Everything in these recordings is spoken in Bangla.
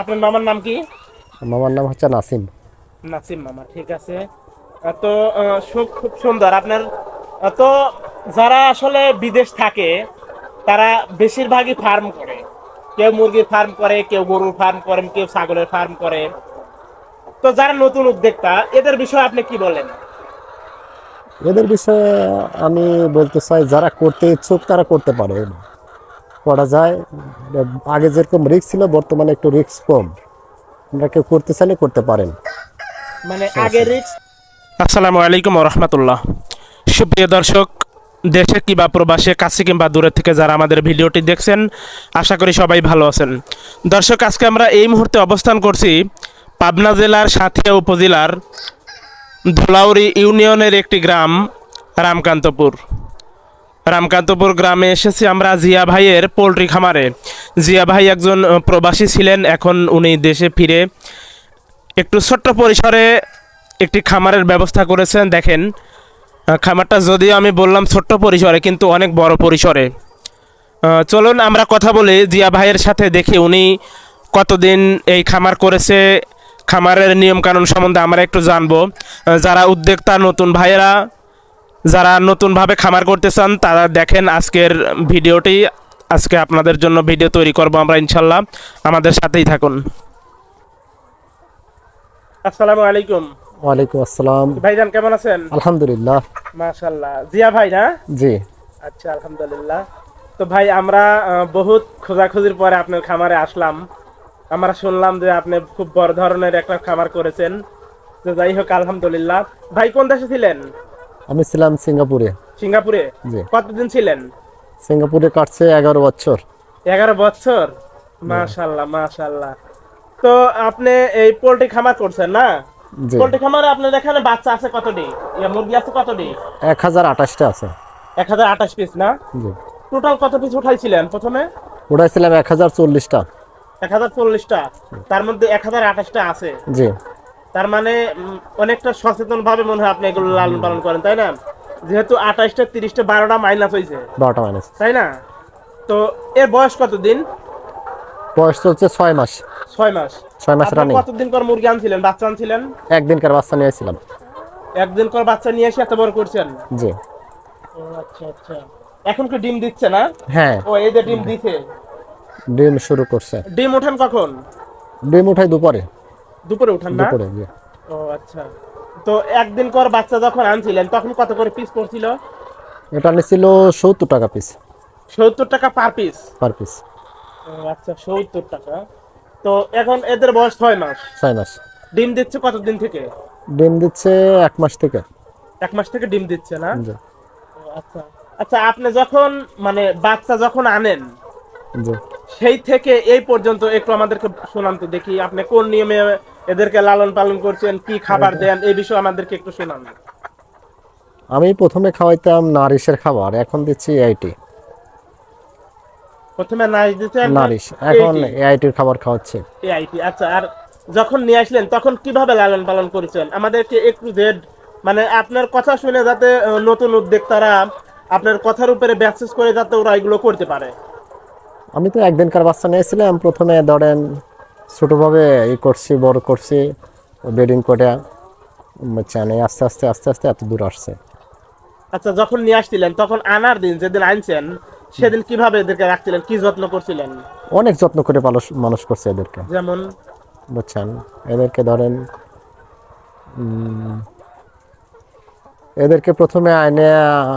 আপনার মামার নাম কি? মামার নাম হচ্ছে নাসিম। নাসিম মামা ঠিক আছে। তো খুব সুন্দর। আপনার তো যারা আসলে বিদেশ থাকে তারা বেশিরভাগই ফার্ম করে। কেউ মুরগির ফার্ম করে কেউ গরুর ফার্ম করেন কেউ ছাগলের ফার্ম করে। তো যারা নতুন উদ্যোক্তা এদের বিষয়ে আপনি কি বলেন? এদের বিষয়ে আমি বলতে চাই যারা করতে ইচ্ছুক তারা করতে পারে। করা যায়। আগে যেরকম রিস্ক ছিল বর্তমানে একটু রিস্ক কম। আমরা কেউ করতে চাইলে করতে পারেন। মানে আগে রিক্স আসসালামু আলাইকুম রহমতুল্লাহ। সুপ্রিয় দর্শক দেশে কিংবা প্রবাসে কাছে কিংবা দূরে থেকে যারা আমাদের ভিডিওটি দেখছেন আশা করি সবাই ভালো আছেন। দর্শক আজকে আমরা এই মুহূর্তে অবস্থান করছি পাবনা জেলার সাথিয়া উপজেলার ধুলাউড়ি ইউনিয়নের একটি গ্রাম রামকান্তপুর। রামকান্তপুর গ্রামে এসেছি আমরা জিয়া ভাইয়ের পোলট্রি খামারে। জিয়া ভাই একজন প্রবাসী ছিলেন, এখন উনি দেশে ফিরে একটু ছোট্ট পরিসরে একটি খামারের ব্যবস্থা করেছেন। দেখেন খামারটা যদিও আমি বললাম ছোট্ট পরিসরে, কিন্তু অনেক বড় পরিসরে। চলুন আমরা কথা বলি জিয়া ভাইয়ের সাথে, দেখি উনি কতদিন এই খামার করেছে, খামারের নিয়মকানুন সম্বন্ধে আমরা একটু জানব। যারা উদ্যোক্তা, নতুন ভাইয়েরা যারা নতুনভাবে খামার করতে চান তারা দেখেন আজকের ভিডিওটি। আজকে আপনাদের জন্য ভিডিও তৈরি করব আমরা ইনশাল্লাহ। আমাদের সাথেই থাকুন। আসসালামু আলাইকুম। ওয়ালাইকুম আসসালাম। ভাইজান কেমন আছেন? আলহামদুলিল্লাহ। মাশাল্লাহ। জিয়া ভাই না? জি। আচ্ছা আলহামদুলিল্লাহ। তো ভাই আমরা বহুত খোঁজাখুঁজির পরে আপনার খামারে আসলাম। আমরা শুনলাম যে আপনি খুব বড় ধরনের একটা খামার করেছেন। তো যাই হোক আলহামদুলিল্লাহ। ভাই কোন দেশে ছিলেন? আমি ছিলাম সিঙ্গাপুরে। সিঙ্গাপুরে? জি। কতদিন ছিলেন? সিঙ্গাপুরে কাটছে এগারো বছর। এগারো বছর? মাশাল্লাহ মাশাল্লাহ। তো আপনি এই পোল্ট্রি খামার করছেন না? পোল্ট্রি খামারে আপনার এখানে বাচ্চা আছে কতটি? ইয়া, মুরগি আছে কতটি? এক হাজার আঠাশটা আছে। এক হাজার আঠাশ পিস না? জি। টোটাল কত পিস উঠাইছিলেন প্রথমে? উঠাইছিলাম এক হাজার চল্লিশটা। এক হাজার চল্লিশটা। তার মধ্যে এক হাজার আঠাশটা আছে। জি। তার মানে অনেকটা সচেতন ভাবে মনে হয় আপনি এগুলো লালন পালন করেন তাই না? যেহেতু আঠাশটা তিরিশটা বারোটা মাইনাস হয়েছে বারোটা মাইনাস। তাই না? তো এর বয়স কতদিন বয়স চলছে ছয় মাস। ছয় মাস। ছয় মাস রানিং কতদিন পর মুরগি আনছিলেন? বাচ্চা আনছিলেন? একদিনকার বাচ্চা নিয়েছিলাম একদিন পর বাচ্চা নিয়ে এসে এত বড় করছেন? জি। আচ্ছা আচ্ছা। এখন কি ডিম দিচ্ছে না? হ্যাঁ। ও এই যে ডিম দিছে। ডিম শুরু করছে। ডিম ওঠান কখন? ডিম উঠাই দুপুরে। দুপুরে উঠান না? দুপুরে ও আচ্ছা। তো একদিন পর বাচ্চা যখন আনছিলেন তখন কত করে পিস পড়ছিল? এটা নিছিল সত্তর টাকা পিস সত্তর টাকা পার পিস পার পিস আচ্ছা সত্তর টাকা। তো এখন এদের বয়স ছয় মাস। ছয় মাস। ডিম দিচ্ছে কতদিন থেকে? ডিম দিচ্ছে এক মাস থেকে। এক মাস থেকে ডিম দিচ্ছে না? ও, আচ্ছা। আচ্ছা আপনি যখন মানে বাচ্চা যখন আনেন সেই থেকে এই পর্যন্ত একটু আমাদেরকে শোনান তো দেখি আপনি কোন নিয়মে এদেরকে লালন পালন করছেন কি খাবার দেন এই বিষয়ে আমাদেরকে একটু শোনান। আমি প্রথমে খাওয়াইতাম নারিশের খাবার এখন দিচ্ছি এআইটি প্রথমে নাইস দিচ্ছেন নারিশ এখন এআইটির খাবার খাওয়াচ্ছি। এআইটি আচ্ছা আর যখন নিয়ে আসলেন তখন কীভাবে লালন পালন করেছেন? আমাদেরকে একটু জেড মানে আপনার কথা শুনে যাতে নতুন উদ্যোক্তারা আপনার কথার উপরে ব্যাসেস করে যাতে ওরা এগুলো করতে পারে। আমি তো একদিনকার বাচ্চা নিয়েছিলাম প্রথমে ধরেন ছোটোভাবে ই করছি বড় করছি বেডিং করে চানে আস্তে আস্তে আস্তে আস্তে এত দূর আসছে। আচ্ছা যখন নিয়ে আসছিলেন তখন আনার দিন যেদিন আনছেন সেদিন কীভাবে এদেরকে রাখছিলেন কি যত্ন করছিলেন? অনেক যত্ন করে মানুষ মানুষ করছে এদেরকে। যেমন? বুঝছেন? এদেরকে ধরেন এদেরকে প্রথমে আইনে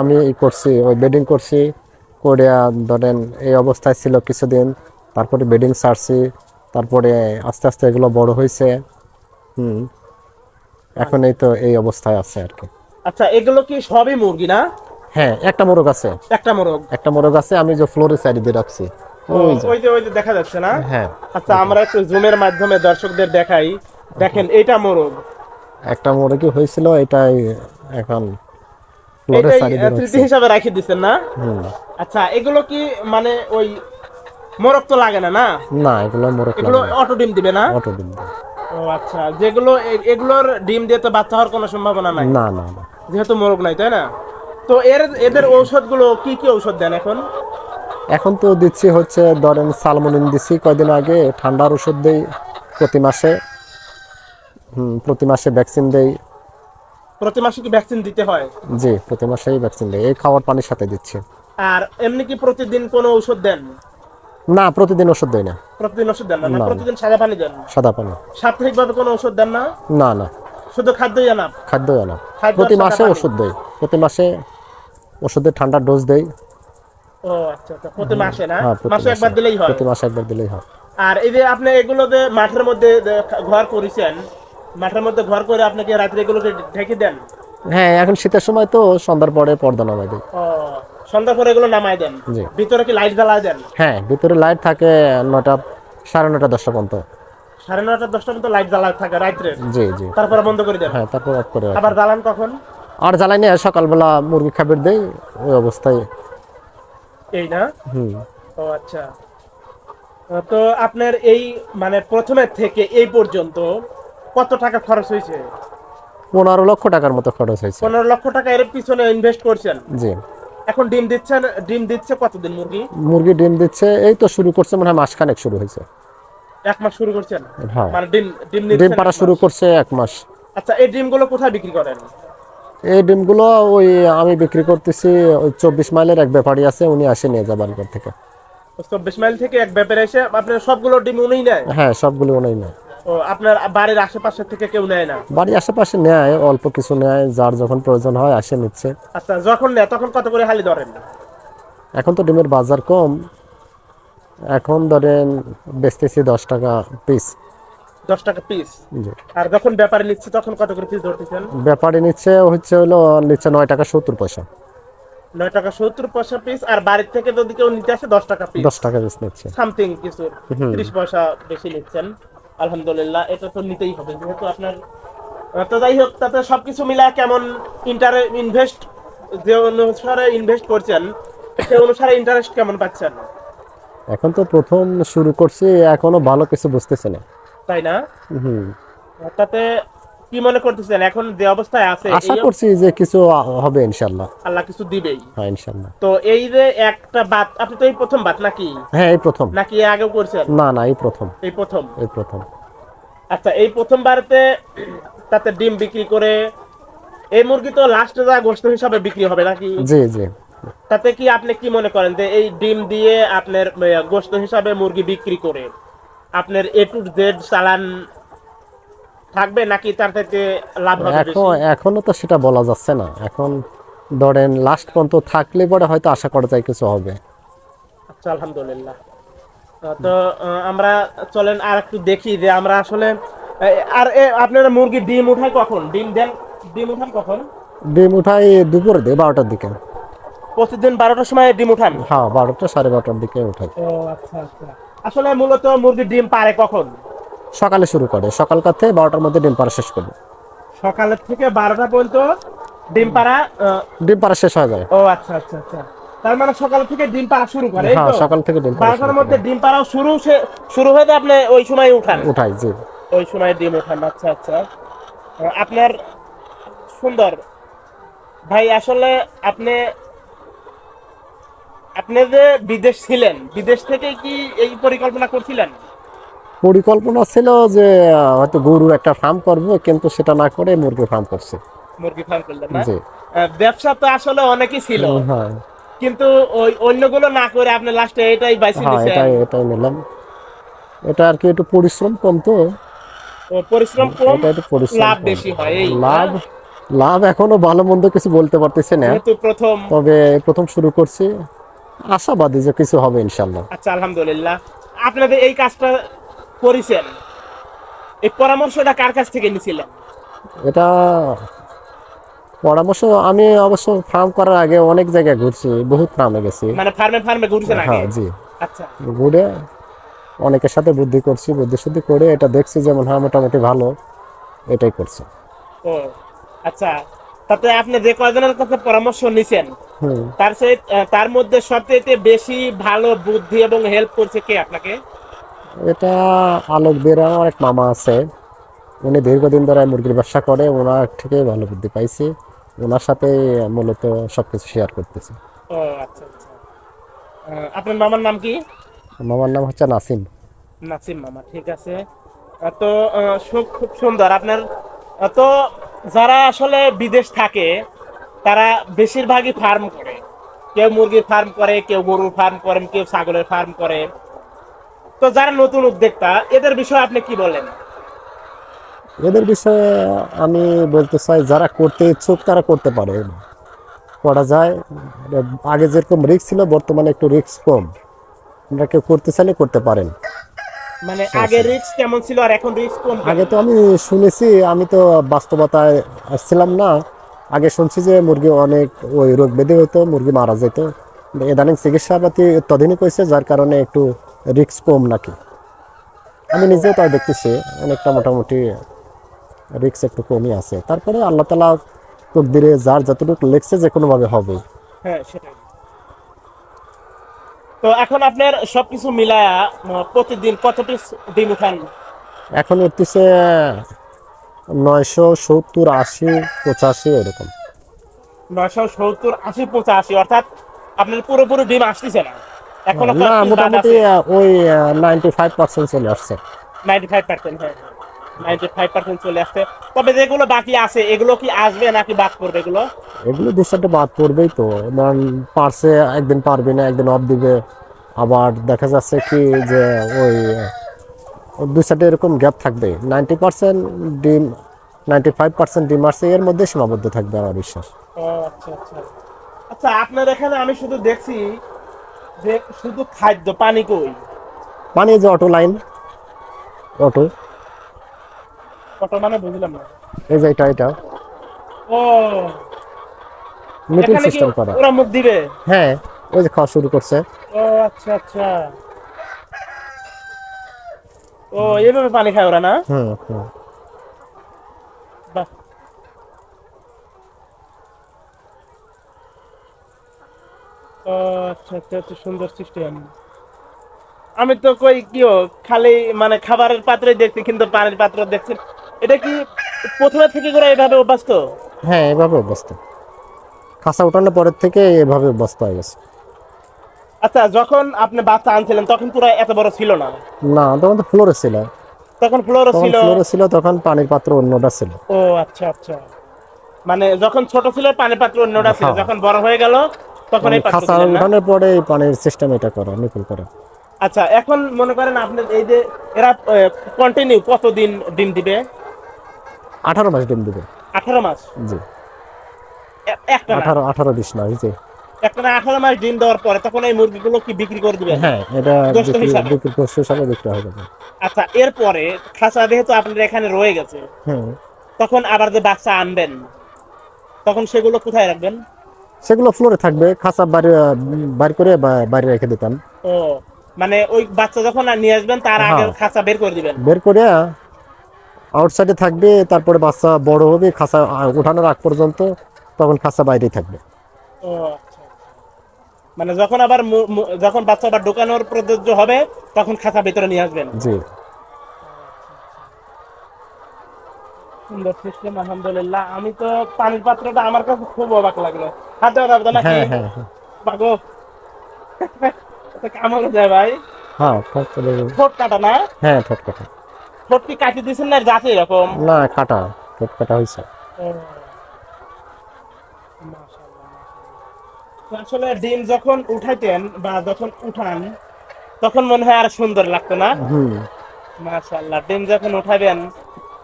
আমি ই করছি ওই বেডিং করছি করে ধরেন এই অবস্থায় ছিল কিছুদিন তারপরে বেডিং ছাড়ছি তারপরে আস্তে আস্তে এগুলো বড় হয়েছে হুম। এখন এই তো এই অবস্থায় আছে আর কি। আচ্ছা এগুলো কি সবই মুরগি না? হ্যাঁ একটা মোরগ আছে। একটা মোরগ। একটা মোরগ আছে আমি যে ফ্লোরে সাইড দিয়ে রাখছি। ওই যে। ওই যে ওই যে দেখা যাচ্ছে না? হ্যাঁ। আচ্ছা আমরা একটু জুমের মাধ্যমে দর্শকদের দেখাই। দেখেন এটা মোরগ। একটা মোরগই হয়েছিল এটাই এখন দিয়ে হিসাবে রাখি না? আচ্ছা এগুলো কি মানে ওই তো লাগে না না? না এগুলো মোরগ এগুলো অটো ডিম দিবে না? অটো ডিম ও আচ্ছা যেগুলো এগুলোর ডিম দিয়ে তো বাচ্চা হওয়ার কোনো সম্ভাবনা নাই? না না যেহেতু মোরগ নাই তাই না? তো এর এদের ঔষধগুলো কি কি ঔষধ দেন এখন? এখন তো দিচ্ছি হচ্ছে ধরেন সালমোনিন দিচ্ছি কয়দিন আগে ঠান্ডার ওষুধ দেই প্রতি মাসে। হুম প্রতি মাসে ভ্যাকসিন দেই। প্রতি মাসে কি ভ্যাকসিন দিতে হয়? জি প্রতি মাসেই ভ্যাকসিন দেই এই খাওয়ার পানির সাথে দিচ্ছি। আর এমনি কি প্রতিদিন কোনো ওষুধ দেন? না প্রতিদিন ওষুধ দেই না। প্রতিদিন ওষুধ দেন না। প্রতিদিন সাদা পানি দেন? সাদা পানি। সাপ্তাহিকভাবে কোনো ওষুধ দেন না? না না। শুধু খাদ্যই আনা? খাদ্য না প্রতি মাসে ওষুধ দেই। প্রতি মাসে ওষুধের ঠান্ডার ডোজ দেয় ও আচ্ছা আচ্ছা। প্রতি মাসে না? হ্যাঁ মাসে একবার দিলেই হয়? প্রতি মাসে একবার দিলেই হয়। আর এই যে আপনি এগুলোতে মাঠের মধ্যে ঘর করেছেন মাঠের মধ্যে ঘর করে আপনি কি রাত্রে এগুলোকে ঢেকে দেন? হ্যাঁ এখন শীতের সময় তো সন্ধ্যার পরে পর্দা নামাই দিই ও সন্ধ্যা পরে এগুলো নামাই দেন। ভিতরে কি লাইট দেন? হ্যাঁ ভিতরে লাইট থাকে নটা সাড়ে নটা দশটা পর্যন্ত। সাড়ে নটা দশটা মতো লাইট জ্বালা থাকে রাত্রে? জি জি। তারপরে বন্ধ করে দেন? হ্যাঁ তারপর অফ করে আবার জ্বালান কখন? আর জ্বালাই নিয়ে সকালবেলা মুরগি খাবার দেই ওই অবস্থায়। এই না? হুম। ও আচ্ছা। তো আপনার এই মানে প্রথমে থেকে এই পর্যন্ত কত টাকা খরচ হয়েছে? পনেরো লক্ষ টাকার মতো খরচ হয়েছে। পনেরো লক্ষ টাকা এর পিছনে ইনভেস্ট করছেন? জি। এখন ডিম দিচ্ছেন ডিম দিচ্ছে কতদিন মুরগি? মুরগি ডিম দিচ্ছে এই তো শুরু করছে মনে হয় মাসখানেক শুরু হয়েছে। এক মাস শুরু করছেন? হ্যাঁ। মানে ডিম ডিম ডিম পাড়া শুরু করছে এক মাস। আচ্ছা এই ডিমগুলো কোথায় বিক্রি করেন? এই ডিমগুলো ওই আমি বিক্রি করতেছি ওই চব্বিশ মাইলের এক ব্যাপারী আছে উনি আসে নিয়ে যায় বাড়িঘর থেকে। চব্বিশ মাইল থেকে এক ব্যাপারে এসে আপনার সবগুলো ডিম উনিই নেয়? হ্যাঁ সবগুলো উনি নেয়। আপনার বাড়ির আশেপাশে থেকে কেউ নেয় না? বাড়ির আশেপাশে নেয় অল্প কিছু নেয় যার যখন প্রয়োজন হয় আসে নিচ্ছে। আচ্ছা যখন নেয় তখন কত করে হালি ধরেন? এখন তো ডিমের বাজার কম। এখন ধরেন বেচতেছি দশ টাকা পিস দশ টাকা পিস আর যখন ব্যাপারে নিচ্ছে তখন কত করে পিস ধরতেছেন? ব্যাপারী নিচ্ছে হচ্ছে হলো নিচ্ছে নয় টাকা সত্তর পয়সা। নয় টাকা সত্তর পয়সা পিস আর বাড়ির থেকে যদি কেউ নিতে আসে দশ টাকা পিস দশ টাকা পিস নিচ্ছে। সামথিং কিছু ত্রিশ পয়সা বেশি নিচ্ছেন। আলহামদুলিল্লাহ এটা তো নিতেই হবে। যেহেতু আপনার তো যাই হোক তাতে সবকিছু মিলা কেমন ইন্টারে ইনভেস্ট যে অনুসারে ইনভেস্ট করছেন সে অনুসারে ইন্টারেস্ট কেমন পাচ্ছেন? এখন তো প্রথম শুরু করছি এখনও ভালো কিছু বুঝতেছে না। তাই না? হুম। তাতে কি মনে করতেছেন? এখন যে অবস্থায় আছে আশা করছি যে কিছু হবে ইনশাল্লাহ আল্লাহ কিছু দিবেই। হ্যাঁ ইনশাল্লাহ তো এই যে একটা বাত আপনি তো এই প্রথম বাত নাকি? হ্যাঁ এই প্রথম। নাকি করছেন? না না এই প্রথম। এই প্রথম? এই প্রথম। আচ্ছা এই প্রথমবারতে তাতে ডিম বিক্রি করে এই মুরগি তো লাস্টে যা গোস্ত হিসাবে বিক্রি হবে নাকি? জি জি। তাতে কি আপনি কি মনে করেন যে এই ডিম দিয়ে আপনার গোস্ত হিসাবে মুরগি বিক্রি করে আপনার এ টু জেড চালান থাকবে নাকি তার থেকে লাভ হবে এখন এখনও তো সেটা বলা যাচ্ছে না। এখন ধরেন লাস্ট পর্যন্ত থাকলে পরে হয়তো আশা করা যায় কিছু হবে। আচ্ছা আলহামদুলিল্লাহ। তো আমরা চলেন আর একটু দেখি যে আমরা আসলে আর আপনারা মুরগি ডিম উঠায় কখন? ডিম দেন ডিম উঠান কখন? ডিম উঠাই দুপুরে দিই বারোটার দিকে। প্রতিদিন বারোটার সময় ডিম উঠান? হ্যাঁ বারোটা সাড়ে বারোটার দিকে উঠাই। ও আচ্ছা আচ্ছা। আসলে মূলত মুরগি ডিম পারে কখন? সকালে শুরু করে। সকালকার থেকে বারোটার মধ্যে ডিম পাড়া শেষ করবে। সকালের থেকে বারোটা পর্যন্ত ডিম পাড়া ডিম পাড়া শেষ হয়ে যায়। ও আচ্ছা আচ্ছা আচ্ছা। তার মানে সকাল থেকে ডিম পাড়া শুরু করে হ্যাঁ সকাল থেকে ডিম পাড়া বারোটার মধ্যে ডিম শুরু শুরু হয়ে আপনি ওই সময় উঠান? উঠাই জি। ওই সময় ডিম ওঠান আচ্ছা আচ্ছা। আপনার সুন্দর। ভাই আসলে আপনি আপনি যে বিদেশ ছিলেন বিদেশ থেকে কি এই পরিকল্পনা করছিলেন? পরিকল্পনা ছিল যে হয়তো গরুর একটা ফার্ম করব কিন্তু সেটা না করে মুরগির ফার্ম করছে। মুরগি ফার্ম করলেন না? ব্যবসা তো আসলে অনেকই ছিল। হ্যাঁ। কিন্তু ওই অন্যগুলো না করে আপনি লাস্টে এটাই বাইসে হ্যাঁ এটাই এটাই নিলাম। এটা আর কি একটু পরিশ্রম কম তো। পরিশ্রম কম? লাভ বেশি হয় এই লাভ লাভ এখনও ভালো মন্দ কিছু বলতে পারতেছি না। প্রথম তবে প্রথম শুরু করছি। আশাবাদী যে কিছু হবে ইনশাল্লাহ। আচ্ছা আলহামদুলিল্লাহ। আপনাদের এই কাজটা করেছেন? এই পরামর্শটা কার কাছ থেকে নিয়েছিলেন এটা পরামর্শ আমি অবশ্য ফার্ম করার আগে অনেক জায়গায় ঘুরছি বহুত ফার্মে গেছি। মানে ফার্মে ফার্মে ঘুরছেন আগে? হ্যাঁ জি। আচ্ছা। ঘুরে অনেকের সাথে বুদ্ধি করছি বুদ্ধি শুদ্ধি করে এটা দেখছি যেমন হ্যাঁ মোটামুটি ভালো এটাই করছি। ও আচ্ছা। তাতে আপনি যে কয়জনের কাছে পরামর্শ নিছেন তার তার মধ্যে সবচেয়ে বেশি ভালো বুদ্ধি এবং হেল্প করছে কে আপনাকে? এটা আলোক বেরা আমার এক মামা আছে। উনি দীর্ঘদিন ধরে মুরগির ব্যবসা করে ওনার থেকে ভালো বুদ্ধি পাইছি। ওনার সাথে মূলত সবকিছু শেয়ার করতেছি। ও আচ্ছা আচ্ছা। আপনার মামার নাম কি? মামার নাম হচ্ছে নাসিম। নাসিম মামা ঠিক আছে। তো খুব সুন্দর। আপনার তো যারা আসলে বিদেশ থাকে তারা বেশিরভাগই ফার্ম করে। কেউ মুরগির ফার্ম করে কেউ গরুর ফার্ম করেন কেউ ছাগলের ফার্ম করে। তো যারা নতুন উদ্যোক্তা এদের বিষয়ে আপনি কি বলেন? এদের বিষয়ে আমি বলতে চাই যারা করতে ইচ্ছুক তারা করতে পারে। করা যায়। আগে যেরকম রিস্ক ছিল বর্তমানে একটু রিস্ক কম। আপনারা কেউ করতে চাইলে করতে পারেন। মানে আগে রিস্ক কেমন ছিল আর এখন রিস্ক কম আগে তো আমি শুনেছি আমি তো বাস্তবতায় আসছিলাম না। আগে শুনছি যে মুরগি অনেক ওই রোগ ব্যাধি হতো মুরগি মারা যেত। ইদানিং চিকিৎসাপাতি অত্যাধুনিক হয়েছে যার কারণে একটু রিস্ক কম নাকি? আমি নিজেও তাই দেখতেছি অনেকটা মোটামুটি রিস্ক একটু কমই আছে। তারপরে আল্লাহ তালা তকদিরে যার যতটুকু লেগছে যে কোনোভাবে হবে। হ্যাঁ সেটাই। তো এখন আপনার সবকিছু মিলায়া প্রতিদিন কত পিস ডিম উঠান এখন উঠতেছে নয়শো সত্তর আশি পঁচাশি এরকম। নয়শো সত্তর আশি পঁচাশি অর্থাৎ আপনার পুরোপুরি ডিম আসতেছে না? এখনও না মোটামুটি ওই নাইনটি ফাইভ পার্সেন্ট চলে আসছে। নাইনটি ফাইভ পার্সেন্ট হ্যাঁ। নাইনটি ফাইভ পার্সেন্ট চলে আসছে। তবে যেগুলো বাকি আছে এগুলো কি আসবে নাকি বাদ করবে এগুলো? এগুলো দু চারটে বাদ পড়বেই তো। পারছে একদিন পারবে না একদিন অফ দিবে। আবার দেখা যাচ্ছে কি যে ওই দু চারটে এরকম গ্যাপ থাকবে নাইনটি পার্সেন্ট ডিম নাইনটি ফাইভ পার্সেন্ট ডিম আসছে এর মধ্যে সীমাবদ্ধ থাকবে আমার বিশ্বাস। আচ্ছা আচ্ছা। আচ্ছা আপনার এখানে আমি শুধু দেখছি যে শুধু খাদ্য পানি কই? এই যে অটো লাইন অটো। কত মানে বুঝলাম না। এই যে এটা এটা। ও মিটিং সিস্টেম করা। ওরা মুখ দিবে? হ্যাঁ ওই যে খাওয়া শুরু করছে। ও আচ্ছা আচ্ছা। ও এইভাবে পানি খায় ওরা না? হুম হুম। আচ্ছা আচ্ছা সুন্দর সিস্টেম আমি তো কই কিও খালি মানে খাবারের পাত্রে দেখছি কিন্তু পানির পাত্র দেখছি। এটা কি প্রথমে থেকে করে এভাবে অভ্যাস তো হ্যাঁ এভাবে অবস্থা খাসা উঠানোর পরের থেকে এভাবে অবস্থা হয়ে গেছে। আচ্ছা যখন আপনি বাচ্চা আনছিলেন তখন পুরো এত বড় ছিল না? না তখন তো ফ্লোরে ছিল। তখন তখন ছিল। ফ্লোরে ছিল তখন পানির পাত্র অন্যটা ছিল। ও আচ্ছা আচ্ছা। মানে যখন ছোট ছিল পানির পাত্র অন্যটা ছিল। হ্যাঁ। যখন বড় হয়ে গেল তখন এই পাত্র খাসা উঠানোর পরে এই পানির সিস্টেম এটা করা নিপুল করা। আচ্ছা এখন মনে করেন আপনি এই যে এরা কন্টিনিউ কতদিন ডিম দিবে? আঠারো মাস ডিম দিবে। আঠারো মাস? জি। এ- একটা না? আঠারো আঠারো বিশ মাস জি। একটা আঠারো মাস ডিম দেওয়ার পরে তখন এই মুরগিগুলো কি বিক্রি করে দিবেন? হ্যাঁ এটা বিক্রি? হিসাবে? বিক্রি হয়ে যাবে আচ্ছা এরপরে খাঁচা যেহেতু আপনার এখানে রয়ে গেছে হুম। তখন আবার যে বাচ্চা আনবেন তখন সেগুলো কোথায় রাখবেন? সেগুলো ফ্লোরে থাকবে খাসা বাড়ি বাড়ি করে বাইরে রেখে দিতাম। ও মানে ওই বাচ্চা যখন নিয়ে আসবেন তার আগে হ্যাঁ। খাঁচা বের করে দিবেন? বের করে আউটসাইডে থাকবে তারপরে বাচ্চা বড় হবে খাসা আহ, উঠানোর আগ পর্যন্ত তখন খাসা বাইরেই থাকবে। ও আচ্ছা আচ্ছা। মানে যখন আবার যখন বাচ্চা আবার ঢোকানোর প্রযোজ্য হবে তখন খাঁচা ভিতরে নিয়ে আসবেন? জি। সুন্দর সিস্টেম আলহামদুলিল্লাহ। আমি তো পানির পাত্রটা আমার কাছে খুব অবাক লাগল। হাত নাকি? বাগো কামড় যায় ভাই। হ্যাঁ ঠোঁট চলে যাবে। ঠোঁট কাটা না? হ্যাঁ ঠোঁট কাটা। ঠোঁট কি কাটি দিয়েছেন না যাচ্ছে এরকম? না কাটা। ঠোঁট কাটা হয়েছে। আসলে ডিম যখন উঠাইতেন বা যখন উঠান তখন মনে হয় আর সুন্দর লাগতো না? হুম। মাশাআল্লাহ ডিম যখন উঠাবেন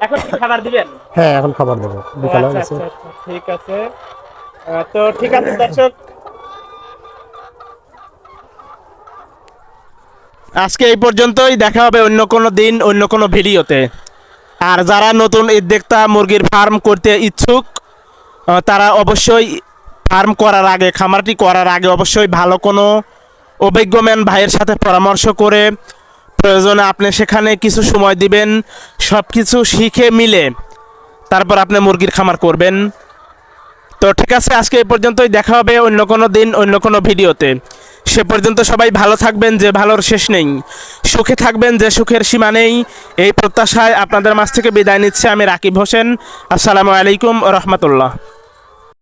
এখন কি খাবার দিবেন? হ্যাঁ এখন খাবার দেবো। বিকাল হয়ে আচ্ছা, গেছে। আচ্ছা, আচ্ছা, ঠিক আছে। তো ঠিক আছে দর্শক। আজকে এই পর্যন্তই দেখা হবে অন্য কোনো দিন অন্য কোনো ভিডিওতে। আর যারা নতুন উদ্যোক্তা মুরগির ফার্ম করতে ইচ্ছুক তারা অবশ্যই ফার্ম করার আগে খামারটি করার আগে অবশ্যই ভালো কোনো অভিজ্ঞ ম্যান ভাইয়ের সাথে পরামর্শ করে প্রয়োজনে আপনি সেখানে কিছু সময় দিবেন সব কিছু শিখে মিলে তারপর আপনি মুরগির খামার করবেন। তো ঠিক আছে, আজকে এই পর্যন্তই দেখা হবে অন্য কোনো দিন, অন্য কোনো ভিডিওতে। সে পর্যন্ত সবাই ভালো থাকবেন, যে ভালোর শেষ নেই। সুখে থাকবেন, যে সুখের সীমা নেই। এই প্রত্যাশায় আপনাদের মাছ থেকে বিদায় নিচ্ছে আমি রাকিব হোসেন। আসসালামু আলাইকুম রহমতুল্লাহ।